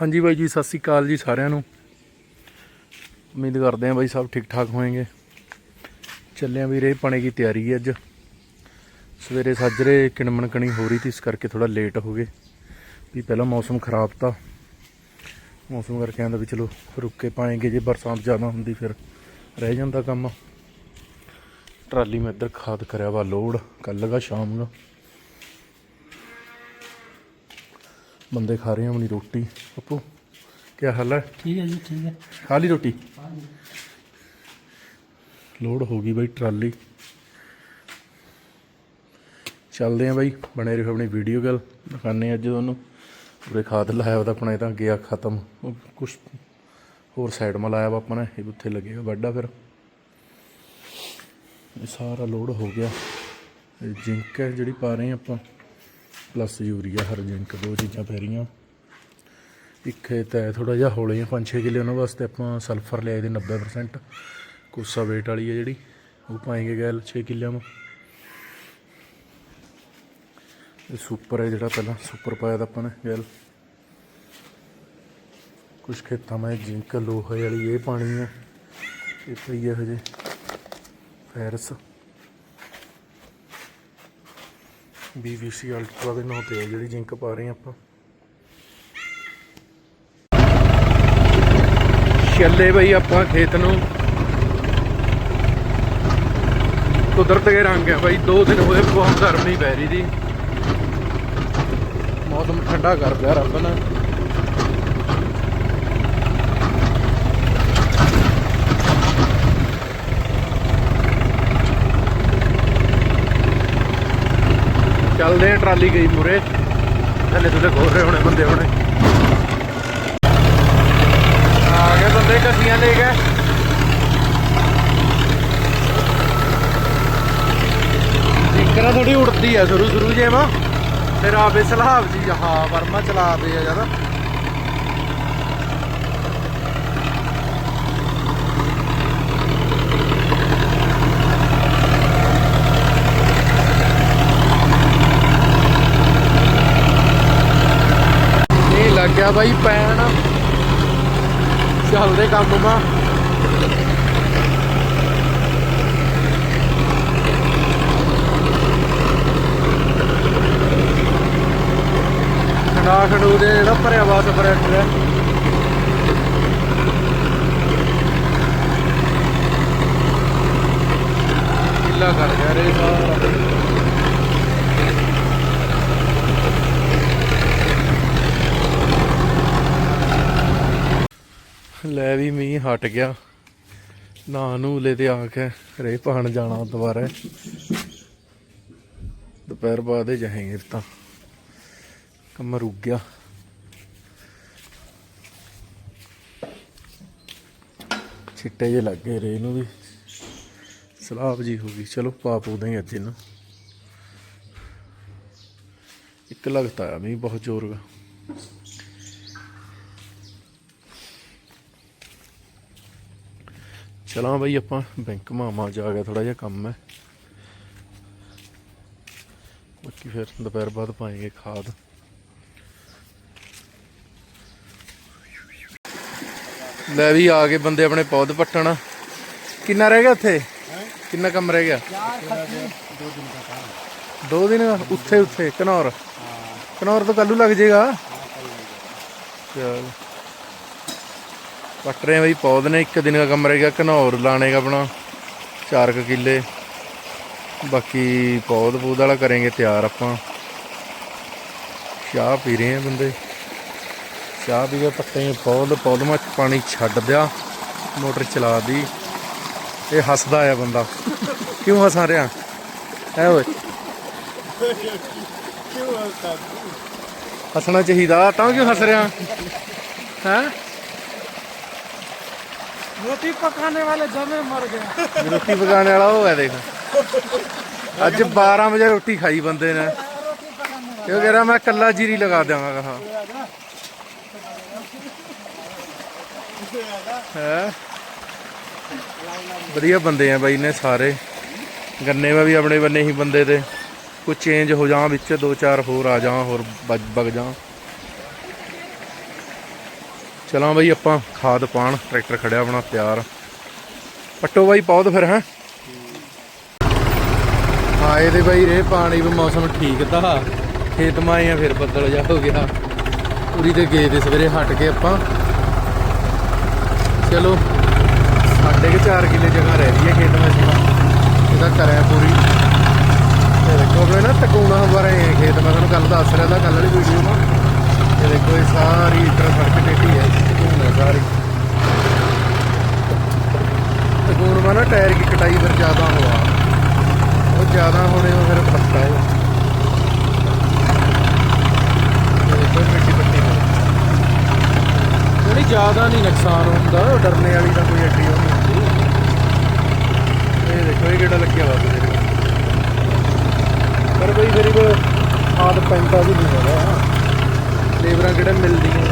ਹਾਂਜੀ ਬਾਈ ਜੀ, ਸਤਿ ਸ੍ਰੀ ਅਕਾਲ ਜੀ ਸਾਰਿਆਂ ਨੂੰ। ਉਮੀਦ ਕਰਦੇ ਹਾਂ ਬਾਈ ਸਭ ਠੀਕ ਠਾਕ ਹੋਣਗੇ ਚੱਲਿਆਂ ਵੀ ਰੇ ਪਾਣੀ ਦੀ ਤਿਆਰੀ ਹੈ ਅੱਜ। ਸਵੇਰੇ ਸਾਜਰੇ ਕਿਣਮਣ ਕਣੀ ਹੋ ਰਹੀ ਸੀ, ਇਸ ਕਰਕੇ ਥੋੜਾ ਲੇਟ ਹੋ ਗਏ। ਵੀ ਪਹਿਲਾਂ ਮੌਸਮ ਖਰਾਬ ਤਾਂ। ਮੌਸਮ ਕਰਕੇ ਆਂਦਾ ਵੀ ਚਲੋ ਰੁੱਕ ਕੇ ਪਾਏਂਗੇ, ਜੇ ਬਰਸਾਤ ਜ਼ਿਆਦਾ ਹੁੰਦੀ ਫਿਰ ਰਹਿ ਜਾਂਦਾ ਕੰਮ। ਟਰਾਲੀ ਮੈਂ ਇੱਧਰ ਖਾਦ ਕਰਿਆ ਵਾ ਲੋਡ, ਕੱਲ੍ਹ ਲਗਾ ਸ਼ਾਮ ਨੂੰ। ਬੰਦੇ ਖਾ ਰਹੇ ਆ ਆਪਣੀ ਰੋਟੀ। ਪੱਪੂ ਕੀ ਹਾਲ ਹੈ? ਠੀਕ ਹੈ ਜੀ ਠੀਕ ਹੈ। ਖਾ ਲਈ ਰੋਟੀ? ਲੋਡ ਹੋ ਗਈ ਬਾਈ ਟਰਾਲੀ। ਚੱਲਦੇ ਆ ਬਾਈ ਬਣੇ ਰਹੋ ਆਪਣੀ ਵੀਡੀਓ ਗੱਲ ਦਿਖਾਣੇ ਅੱਜ ਤੁਹਾਨੂੰ। ਉਰੇ ਖਾਦ ਲਾਇਆ ਉਹਦਾ ਆਪਣਾ ਇਹ ਤਾਂ ਗਿਆ ਖਤਮ। ਕੁਛ ਹੋਰ ਸਾਈਡ ਮਾ ਲਾਇਆ ਵਾ ਆਪਾਂ ਨੇ ਇਹ ਉੱਥੇ ਲੱਗੇਗਾ ਵੱਡਾ ਫਿਰ। ਇਹ ਸਾਰਾ ਲੋਡ ਹੋ ਗਿਆ। ਇਹ ਜਿੰਕ ਹੈ ਜਿਹੜੀ ਪਾ ਰਹੇ ਆ ਆਪਾਂ। ਪਲੱਸ ਯੂਰੀਆ, ਹਰ ਜਿੰਕ, ਦੋ ਚੀਜ਼ਾਂ ਪੈ ਰਹੀਆਂ। ਇੱਕ ਇਹ ਤਾਂ ਥੋੜਾ ਜਿਹਾ ਹੌਲੇ ਆ 5-6 ਕਿੱਲੇ ਉਹਨਾਂ ਵਾਸਤੇ ਆਪਾਂ ਸਲਫਰ ਲਿਆਏ ਦੇ 90% ਕੋਸਾ ਵੇਟ ਵਾਲੀ ਹੈ ਜਿਹੜੀ, ਉਹ ਪਾਏਂਗੇ ਗੈਲ 6 ਕਿੱਲਿਆਂ ਨੂੰ। ਇਹ ਸੁਪਰ ਹੈ ਜਿਹੜਾ ਪਹਿਲਾਂ, ਸੁਪਰ ਪਾਇਆ ਤਾਂ ਆਪਾਂ ਨੇ ਗੈਲ। ਕੁਝ ਖੇਤਾਂ ਮੈਂ ਜਿੰਕ, ਲੋਹੇ ਵਾਲੀ, ਇਹ ਪਾਣੀ ਹੈ ਇਹ ਪਈ ਹੈ ਹਜੇ। ਫੈਰਸ। ਬੀਵੀਸੀ ਅਲਟਰਾ ਦੇ ਨਾਂ ਤੇ ਹੈ, ਜਿਹੜੀ ਜਿੰਕ ਪਾ ਰਹੇ ਹਾਂ ਆਪਾਂ। ਚੱਲੇ ਬਈ ਆਪਾਂ ਖੇਤ ਨੂੰ। ਕੁਦਰਤ ਦੇ ਰੰਗ ਹੈ ਬਈ, ਦੋ ਦਿਨ ਹੋਏ ਬਹੁਤ ਗਰਮੀ ਪੈ ਰਹੀ ਦੀ ਮੌਸਮ ਠੰਡਾ ਕਰ ਦਿਆ ਰੱਬ ਨੇ। ਚੱਲਦੇ ਟਰਾਲੀ ਗਈ ਮੂਰੇ ਥੱਲੇ ਥੱਲੇ ਘੋਰ ਰਹੇ ਹੋਣੇ ਬੰਦੇ ਹੋਣੇ। ਆ ਗਏ ਬੰਦੇ ਕੱਸੀਆਂ ਲੈ ਕੇ ਜਿੰਕਰਾ ਥੋੜੀ ਉੜਦੀ ਆ ਸ਼ੁਰੂ ਸ਼ੁਰੂ ਜੇ ਵਾ। ਫਿਰ ਆਪੇ ਸਲਾਬ ਜੀ ਹਾਂ ਵਰਮਾ ਚਲਾ ਦੇ ਆ ਜਦ ਇਹ ਬਾਈ ਪੈਣ। ਚੱਲਦੇ ਕੰਮ ਮਾ। ਖੜਾ ਖੜੂ ਦੇ ਜਿਹੜਾ ਭਰਿਆ ਵਾ ਸਪਰੈਂਟਰ ਹੈ ਕਿੱਲਾ ਕਰ ਗਿਆ ਰੇ ਸਾਰਾ। ਲੈ ਵੀ ਮੀਂਹ ਹਟ ਗਿਆ। ਨਾ ਨੂਲੇ ਤੇ ਆ ਕੇ ਰੇ ਪਾਣ ਜਾਣਾ ਦੁਬਾਰਾ। ਦੁਪਹਿਰ ਬਾਅਦ ਹੀ ਜਾਏਂਗੇ ਤਾਂ ਕੰਮ ਰੁਕ ਗਿਆ। ਛਿੱਟੇ ਜੇ ਲੱਗੇ ਰੇ ਇਹਨੂੰ ਵੀ। ਸਲਾਬ ਜੀ ਹੋ ਗਈ। ਚਲੋ ਪਾ ਪੂਦੇ ਅੱਜ ਇਹਨੂੰ। ਇੱਕ ਲੱਗਦਾ ਆ ਮੀਂਹ, ਬਹੁਤ ਜ਼ੋਰ। ਦਾ ਚਲਾਂ ਬਈ ਆਪਾਂ, ਬੈਂਕ ਮਾਮਾ ਜਾ ਗਿਆ ਥੋੜਾ ਜਿਹਾ ਕੰਮ ਹੈ। ਬਾਕੀ ਫਿਰ ਦੁਪਹਿਰ ਬਾਅਦ ਪਾਏਂਗੇ ਖਾਦ। ਲੈ ਵੀ ਆ ਕੇ ਬੰਦੇ ਆਪਣੇ ਪੌਦ ਪੱਟਣ। ਕਿੰਨਾ ਰਹਿ ਗਿਆ ਉੱਥੇ? ਕਿੰਨਾ ਕੰਮ ਰਹਿ ਗਿਆ? ਦੋ ਦਿਨ ਉੱਥੇ ਉੱਥੇ, ਕਨੌਰ। ਕਨੌਰ ਤੋਂ ਕੱਲੂ ਲੱਗ ਜਾਏਗਾ ਚਲ। ਆ ਬਈ ਪੌਦ ਨੇ ਇੱਕ ਦਿਨ ਦਾ ਕੰਮ ਰਹਿ ਗਿਆ ਘਨੌਰ ਲਾਣੇ ਦਾ ਆਪਣਾ 4 ਕੁ ਕਿੱਲੇ। ਬਾਕੀ ਪੌਦ ਪੂਦ ਵਾਲਾ ਕਰਾਂਗੇ ਤਿਆਰ ਆਪਾਂ। ਚਾਹ ਪੀ ਰਹੇ ਆ ਬੰਦੇ। ਚਾਹ ਪੀ ਕੇ ਪੱਤੇ ਪੌਦ ਪੌਦ ਮਾ ਪਾਣੀ ਛੱਡ ਦਿਆ ਮੋਟਰ ਚਲਾ ਦੀ ਇਹ ਹੱਸਦਾ ਆ ਬੰਦਾ। ਕਿਉਂ ਹੱਸ ਰਿਹਾ? ਐ ਓਏ। ਹੱਸਣਾ ਚਾਹੀਦਾ ਤਾਂ ਕਿਉਂ ਹੱਸ ਰਿਹਾ? ਹੈ? रोटी पकाने वाले जमे मर गया ਰੋਟੀ ਪਕਾਉਣ ਵਾਲਾ ਉਹ ਹੈ ਦੇਖ ਅੱਜ 12 ਵਜੇ ਰੋਟੀ ਖਾਈ ਬੰਦੇ ਨੇ ਕਿਉਂ ਕਹਿ ਰਿਹਾ ਮੈਂ ਕੱਲਾ ਜੀਰੀ ਲਗਾ ਦਿਆਂਗਾ ਕਹਾ ਹੈ ਵਧੀਆ ਬੰਦੇ ਆ ਬਾਈ ਨੇ ਸਾਰੇ ਗੰਨੇ ਵਾ ਵੀ ਆਪਣੇ ਬੰਨੇ ਹੀ ਬੰਦੇ ਤੇ ਕੋਈ ਚੇਂਜ ਹੋ ਜਾ ਵਿੱਚ ਦੋ ਚਾਰ ਹੋਰ ਆ ਜਾ ਹੋਰ ਬਗ ਬਗ ਜਾ ਚਲਾਂ ਬਾਈ ਆਪਾਂ ਖਾਦ ਪਾਣ ਟਰੈਕਟਰ ਖੜਿਆ ਆਪਣਾ ਤਿਆਰ। ਪੱਟੋ ਬਾਈ ਪੌਦ ਫਿਰ, ਹੈ? ਆਏ ਤੇ ਬਾਈ ਰੇ ਪਾਣੀ ਵੀ ਮੌਸਮ ਠੀਕ ਤਾਂ ਖੇਤ ਮਾਏ ਆ, ਫਿਰ ਬੱਦਲ ਜਾ ਹੋ ਗਿਆ। ਪੂਰੀ ਤੇ ਗਏ ਤੇ ਸਵੇਰੇ ਹਟ ਕੇ ਆਪਾਂ। ਚਲੋ ਸਾਡੇ ਕੇ 4 ਕਿੱਲੇ ਜਗ੍ਹਾ ਰਹਿ ਗਈ ਹੈ ਖੇਤ ਵਿੱਚ ਇਹਦਾ ਕਰਿਆ ਪੂਰੀ। ਤੇ ਦੇਖੋ ਨਾ ਤਕੂਣਾ ਬਾਰੇ ਖੇਤ, ਮੈਂ ਤੁਹਾਨੂੰ ਕੱਲ ਦੱਸ ਰਿਹਾ ਤਾਂ ਕੱਲ ਵਾਲੀ ਵੀਡੀਓ ਮਾ ਇਹ ਦੇਖੋ ਇਹ ਸਾਰੀ ਇੱਧਰ ਸੜਕ ਟੇਢੀ ਹੈ ਤਕੂਣਾ ਸਾਰੀ। ਤਕੂਣ ਮਾ ਨਾ ਟਾਇਰ ਦੀ ਕਟਾਈ ਫਿਰ ਜ਼ਿਆਦਾ ਹੋਆ ਉਹ ਜ਼ਿਆਦਾ ਹੋਣੇ ਉਹ ਫਿਰ ਪੱਟਾ ਹੈ। ਇਹ ਦੇਖੋ ਮਿੱਟੀ ਪੱਟੀ ਹੋ ਜਿਹੜੀ ਜ਼ਿਆਦਾ ਨਹੀਂ ਨੁਕਸਾਨ ਹੁੰਦਾ ਡਰਨੇ ਵਾਲੀ ਤਾਂ ਕੋਈ ਐਡੀ ਉਹ ਨਹੀਂ ਹੁੰਦੀ। ਇਹ ਦੇਖੋ ਇਹ ਕਿਹੜਾ ਲੱਗਿਆ ਵਾ ਤੇਰੇ ਪਰ ਬਈ ਫਿਰ ਕੋ ਆਦ ਪੈਂਦਾ ਵੀ ਨਹੀਂ ਹੈਗਾ। ਲੇਬਰਾਂ ਕਿਹੜੇ ਮਿਲਦੀਆਂ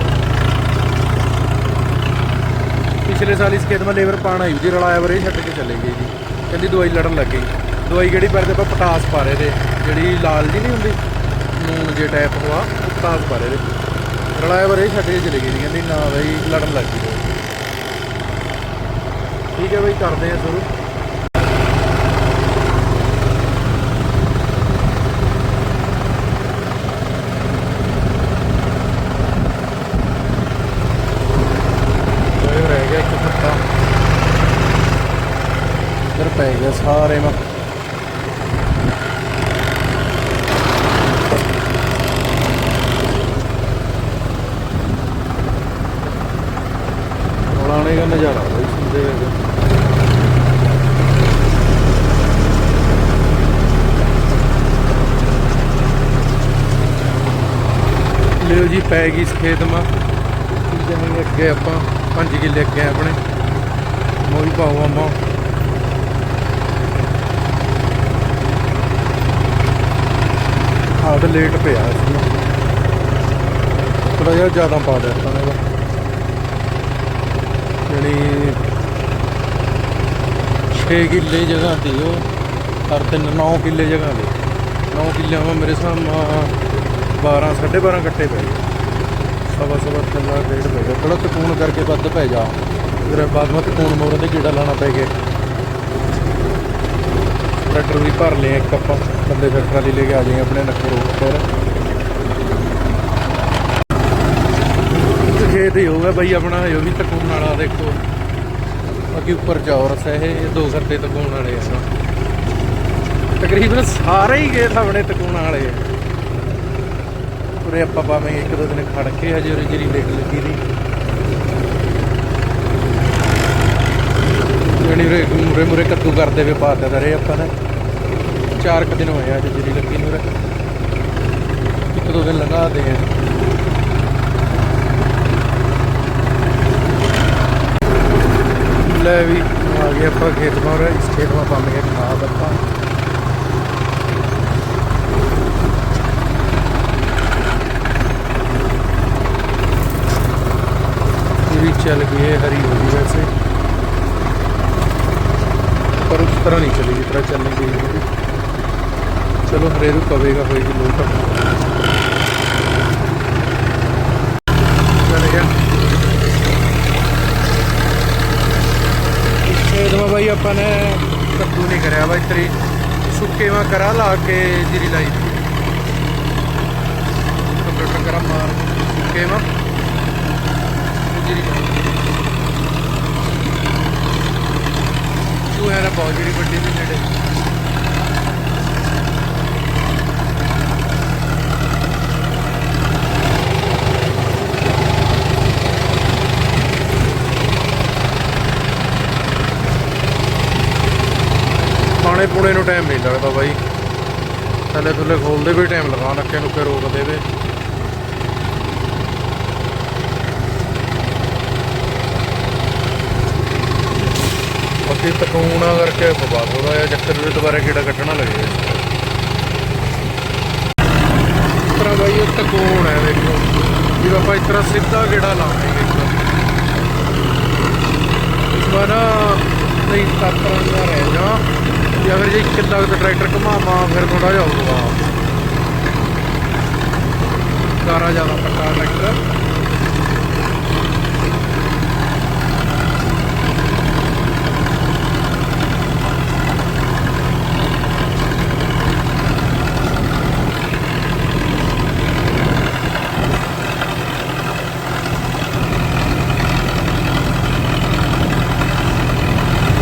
ਪਿਛਲੇ ਸਾਲ ਇਸ ਖੇਤ ਮੈਂ ਲੇਬਰ ਪਾਣ ਆਈ ਜੀ ਰਲਾਇਆ ਵਰੇ, ਛੱਡ ਕੇ ਚਲੇ ਗਈ ਜੀ। ਕਹਿੰਦੀ ਦਵਾਈ ਲੜਨ ਲੱਗੀ ਦਵਾਈ ਕਿਹੜੀ ਪਰਦੇ ਆਪਾਂ ਪਟਾਸ ਪਾ ਰਹੇ ਤੇ, ਜਿਹੜੀ ਲਾਲ ਜੀ ਨਹੀਂ ਹੁੰਦੀ ਨੂਨ ਜੇ ਟਾਈਪ ਹੋਆ ਉਹ ਪਟਾਸ ਪਾ ਰਹੇ ਤੇ। ਰਲਾਇਆ ਵਰੇ, ਛੱਡ ਕੇ ਚਲੇ ਗਈ ਜੀ, ਕਹਿੰਦੀ ਨਾ ਬਈ, ਲੜਨ ਲੱਗ ਗਈ। ਦਵਾਈ। ਠੀਕ ਹੈ ਬਈ, ਕਰਦੇ ਆ ਸ਼ੁਰੂ ਇਹ ਰਹਿ ਗਿਆ ਇੱਕ ਪੱਤਾ ਇੱਧਰ ਸਾਰੇ ਮਾ। ਰੋਲਾਣੇ ਦਾ ਨਜ਼ਾਰਾ ਬਈ, ਸੁਣਦੇ ਹੋਏ ਲਿਓ ਜੀ, ਪੈ ਗਈ ਇਸ ਖੇਤ ਮਾ। ਜਿਵੇਂ ਅੱਗੇ ਆਪਾਂ 5 ਕਿੱਲੇ ਅੱਗੇ ਆਪਣੇ। ਮੋਈ ਪਾਉ ਆਮਾ ਆਹ ਤਾਂ ਲੇਟ ਪਿਆ ਇਸ ਨੂੰ ਥੋੜਾ ਜਿਹਾ ਜ਼ਿਆਦਾ ਪਾ ਦਿੱਤਾ ਨੇ ਜਿਹੜੀ 6 ਕਿੱਲੇ ਜਗ੍ਹਾ ਤੇ ਉਹ, ਹਰ ਤਿੰਨ 9 ਕਿੱਲੇ ਜਗ੍ਹਾ ਤੇ। 9 ਕਿੱਲੇ ਮਾ ਮੇਰੇ ਹਿਸਾਬ ਨਾਲ 12 12.5 ਕੱਟੇ ਪਏ। ਸਵਾ ਸਵਾ ਤਿੰਨ ਲੱਖ ਡੇਢ ਪੈ ਗਿਆ। ਥੋੜਾ ਤਕੂਨ ਕਰਕੇ ਵੱਧ ਪੈ ਜਾ। ਫਿਰ ਬਾਅਦ ਵਿੱਚ ਤਕੂਨ ਮੋਰਾਂ ਤੇ ਕੀੜਾ ਲਾਣਾ ਪੈ ਗਿਆ। ਟਰੈਕਟਰ ਵੀ ਭਰ ਲਿਆ ਇੱਕ ਆਪਾਂ। ਬੰਦੇ ਫਿਰ ਟਰਾਲੀ ਲੈ ਕੇ ਆ ਜਾਈਏ ਆਪਣੇ ਨੱਕੇ ਰੋਡ ਪਰ ਖੇਤ ਹੀ ਹੋਊਗਾ ਬਈ ਆਪਣਾ, ਇਹ ਵੀ ਤਕੂਨ ਵਾਲਾ ਦੇਖੋ। ਬਾਕੀ ਉੱਪਰ ਚੌਰਸ ਹੈ ਇਹ ਦੋ ਖੱਤੇ ਤਕੂਨ ਵਾਲੇ ਆ ਤਕਰੀਬਨ ਸਾਰੇ ਹੀ ਖੇਤ ਆਪਣੇ ਤਕੂਨ ਵਾਲੇ ਆ। ਉਰੇ ਆਪਾਂ ਭਾਵੇਂ ਇੱਕ ਦੋ ਦਿਨ ਖੜ ਕੇ ਹਜੇ ਉਰੇ ਜਿਹੜੀ ਲੇਟ ਲੱਗੀ ਦੀ। ਜਿਹੜੀ ਉਰੇ ਮੁਰੇ ਮੁਰੇ ਕੱਦੂ ਕਰਦੇ ਵੇ ਪਾ ਦਿੱਤਾ ਦਰੇ ਆਪਾਂ ਨੇ। ਚਾਰ ਕੁ ਦਿਨ ਹੋਏ ਆ ਹਜੇ ਜਿਹੜੀ ਲੱਗੀ ਨੂੰ ਉਰੇ ਇੱਕ ਦੋ ਦਿਨ ਲੰਘਾ ਦੇ ਆ ਲੈ ਵੀ ਆ ਗਏ ਆਪਾਂ ਖੇਤ ਮਾ ਉਰੇ ਇਸ ਖੇਤ ਮਾ ਪਾਵਾਂਗੇ ਖਾਦ ਆਪਾਂ पूरी चल गई है हरी होगी वैसे पर उस तरह नहीं चली जिस तरह चलनी चाहिए ਚਲੋ ਹਰੇ ਨੂੰ ਪਵੇਗਾ ਹੋਏਗੀ ਲੋਕ ਖੇਤ ਮਾ ਆਪਾਂ ਨੇ ਕੱਦੂ ਨਹੀਂ ਕਰਿਆ ਬਾਈ, ਤਰੀ ਸੁੱਕੇ ਮਾ ਕਰਾ ਲਾ ਕੇ ਜਿਹੜੀ ਲਾਈ ਪਾਣੇ ਪੂਣੇ ਨੂੰ ਟਾਈਮ ਨਹੀਂ ਲੱਗਦਾ ਬਾਈ। ਥੱਲੇ ਥੱਲੇ ਖੋਲਦੇ ਵੀ ਟਾਈਮ ਲਗਾ, ਨੱਕੇ ਨੁੱਕੇ ਰੋਕਦੇ ਵੇ। ਬਾਕੀ ਤਕੂਣਾ ਕਰਕੇ ਬਵਾ ਥੋੜਾ ਜਿਹਾ, ਚੱਕਰ ਦੇ ਦੁਬਾਰਾ ਕਿਹੜਾ ਕੱਢਣਾ ਲੱਗੇ। ਇਸ ਤਰ੍ਹਾਂ ਬਾਈ, ਇਹ ਤਕੂਣ ਹੈ ਦੇਖੋ। ਵੀ ਆਪਾਂ ਇਸ ਤਰ੍ਹਾਂ ਸਿੱਧਾ ਕਿਹੜਾ ਲਾਵਾਂਗੇ ਇਸ ਵਾਰ ਨਾ ਨਹੀਂ ਤਾਤਰਾਂ ਦਾ ਰਹਿ ਜਾ। ਜੇ, ਅਗਰ ਜੇ ਕਿੱਦਾਂ ਦਾ ਟਰੈਕਟਰ ਘੁਮਾਵਾਂ, ਫਿਰ ਥੋੜਾ ਜਿਹਾ ਹੋਊਗਾ ਸਾਰਾ ਜ਼ਿਆਦਾ ਪੱਕਾ ਟਰੈਕਟਰ।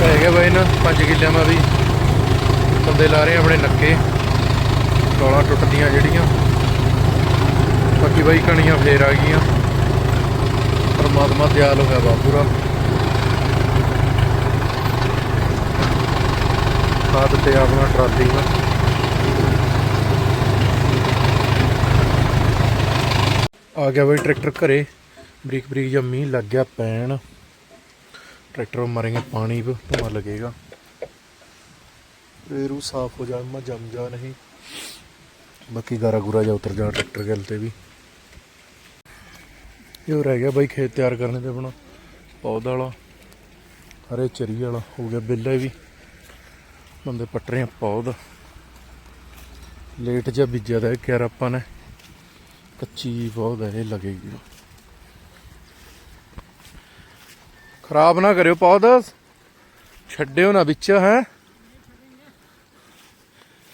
ਹੈਗਾ ਬਾਈ ਨਾ 5 ਕਿੱਲਿਆਂ ਦਾ ਵੀ। ਬੰਦੇ ਲਾ ਰਹੇ ਆਪਣੇ ਨੱਕੇ। ਟੋਲਾ ਟੁੱਟਦੀਆਂ ਜਿਹੜੀਆਂ। ਬਾਕੀ ਬਾਈ ਕਣੀਆਂ ਫੇਰ ਆ ਗਈਆਂ। ਪਰਮਾਤਮਾ ਦਿਆਲ ਹੋਇਆ ਵਾ ਪੂਰਾ। ਸਾਥ ਤੇ ਆਪਣਾ ਟਰਾਲੀ ਦਾ ਆ ਗਿਆ ਬਈ ਟਰੈਕਟਰ ਘਰੇ। ਬਰੀਕ ਬਰੀਕ ਜਾਂ ਮੀਂਹ ਲੱਗ ਗਿਆ ਪੈਣ। ਟਰੈਕਟਰ ਮਰੇਗੇ ਪਾਣੀ ਵੀ ਧੂਆ ਲੱਗੇਗਾ। ਇਹ ਰੂ ਸਾਫ਼ ਹੋ ਜਾਣ ਜਮ ਜਾ ਨਹੀਂ। ਬਾਕੀ ਗਾਰਾ ਗੁਰਾ ਜਾ ਉਤਰ ਜਾ ਟਰੈਕਟਰ ਗੱਲ ਤੇ ਵੀ। ਇਹ ਰਹਿ ਗਿਆ ਬਾਈ, ਖੇਤ ਤਿਆਰ ਕਰਨੇ ਤੇ ਆਪਣਾ ਪੌਦਾ ਵਾਲਾ। ਹਰੇ ਚਰੀ ਵਾਲਾ, ਹੋ ਗਿਆ ਬਿੱਲਾ ਵੀ। ਬੰਦੇ ਪੱਟ ਰਹੇ ਆ ਪੌਦਾ ਲੇਟ ਜਿਹਾ ਬੀਜਿਆ ਦਾ ਕਿਰ ਆਪਾਂ ਨੇ। ਕੱਚੀ ਪੌਦ ਹੈ ਇਹ ਲੱਗੇਗੀ ਖਰਾਬ ਨਾ ਕਰਿਓ ਪੌਦਾ ਛੱਡਿਓ ਨਾ ਵਿੱਚ, ਹੈ।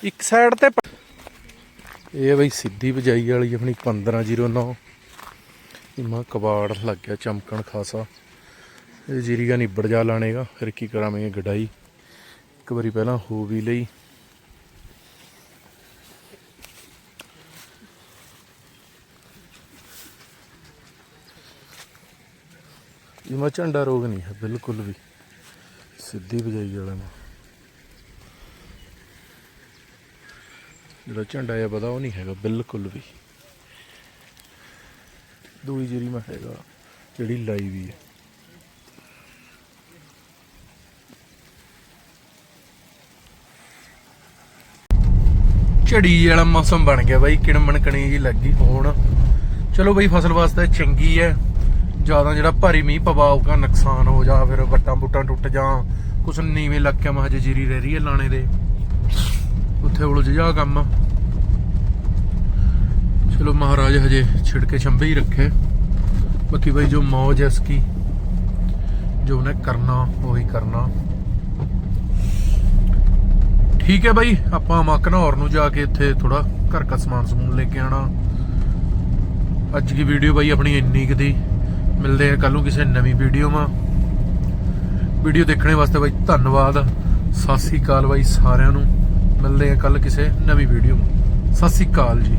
ਇੱਕ ਸਾਈਡ ਤੇ ਇਹ ਬਈ ਸਿੱਧੀ ਬਜਾਈ ਵਾਲੀ ਆਪਣੀ 1509 ਇਮਾ ਕਬਾੜ ਲੱਗ ਗਿਆ ਚਮਕਣ ਖਾਸਾ। ਇਹ ਜੀਰੀਗਾ ਨਿਬੜ ਜਾ ਲਾਣੇਗਾ, ਫਿਰ ਕੀ ਕਰਾਂਗੇ ਗਡਾਈ। ਇੱਕ ਵਾਰੀ ਪਹਿਲਾਂ ਹੋ ਵੀ ਲਈ। ਇਮਾ ਝੰਡਾ ਰੋਗ ਨਹੀਂ ਹੈ, ਬਿਲਕੁਲ ਵੀ। ਸਿੱਧੀ ਬਜਾਈ ਵਾਲਾ ਨੂੰ ਜਿਹੜਾ ਝੰਡਾ ਆ ਪਤਾ ਉਹ ਨਹੀਂ ਹੈਗਾ, ਬਿਲਕੁਲ ਵੀ। ਦੂਈ ਜਿਹੜੀ ਮੈਂ ਹੈਗਾ, ਜਿਹੜੀ ਲਾਈ ਵੀ ਹੈ। ਝੜੀ ਵਾਲਾ ਮੌਸਮ ਬਣ ਗਿਆ ਬਾਈ, ਕਿਣਮਣ ਕਣੀ ਜੀ ਲੱਗੀ ਹੁਣ। ਚਲੋ ਬਈ, ਫਸਲ ਵਾਸਤੇ ਚੰਗੀ ਹੈ। ਜ਼ਿਆਦਾ ਜਿਹੜਾ ਭਾਰੀ ਮੀਂਹ ਪਵਾਊਗਾ ਨੁਕਸਾਨ ਹੋ ਜਾ, ਫਿਰ ਵੱਟਾਂ ਬੂਟਾਂ ਟੁੱਟ ਜਾਂ, ਕੁਛ ਨੀਵੇਂ ਇਲਾਕਿਆਂ ਮਾ ਹਜੇ ਜੀਰੀ ਰਹਿ ਰਹੀ ਹੈ ਲਾਣੇ ਦੇ। ਉੱਥੇ ਉਲਝ ਜਾ ਕੰਮ। ਚਲੋ ਮਹਾਰਾਜ ਹਜੇ ਛਿੜਕੇ ਛੰਬੇ ਹੀ ਰੱਖੇ। ਬਾਕੀ ਭਾਈ ਜੋ ਮौज ਹੈ ਇਸकी ਜੋ ਉਹਨੇ ਕਰਨਾ, ਉਹੀ ਕਰਨਾ। ਠੀਕ ਹੈ ਬਾਈ, ਆਪਾਂ ਮਕਨੌਰ ਨੂੰ ਜਾ ਕੇ ਇੱਥੇ ਥੋੜਾ ਘਰ ਦਾ ਸਮਾਨ ਸਮੂਨ ਲੈ ਕੇ ਆਣਾ ਅੱਜ ਦੀ ਵੀਡੀਓ ਬਾਈ ਆਪਣੀ ਇੰਨੀ ਕੁ ਦੀ। ਮਿਲਦੇ ਆ ਕੱਲ ਨੂੰ ਕਿਸੇ ਨਵੀਂ ਵੀਡੀਓ ਮਾ। ਵੀਡੀਓ ਦੇਖਣ ਵਾਸਤੇ ਬਾਈ ਧੰਨਵਾਦ। ਸਤਿ ਸ੍ਰੀ ਅਕਾਲ ਬਾਈ ਸਾਰਿਆਂ ਨੂੰ। ਮਿਲਦੇ ਹਾਂ ਕੱਲ ਕਿਸੇ ਨਵੀਂ ਵੀਡੀਓ ਸਤਿ ਸ੍ਰੀ ਅਕਾਲ ਜੀ।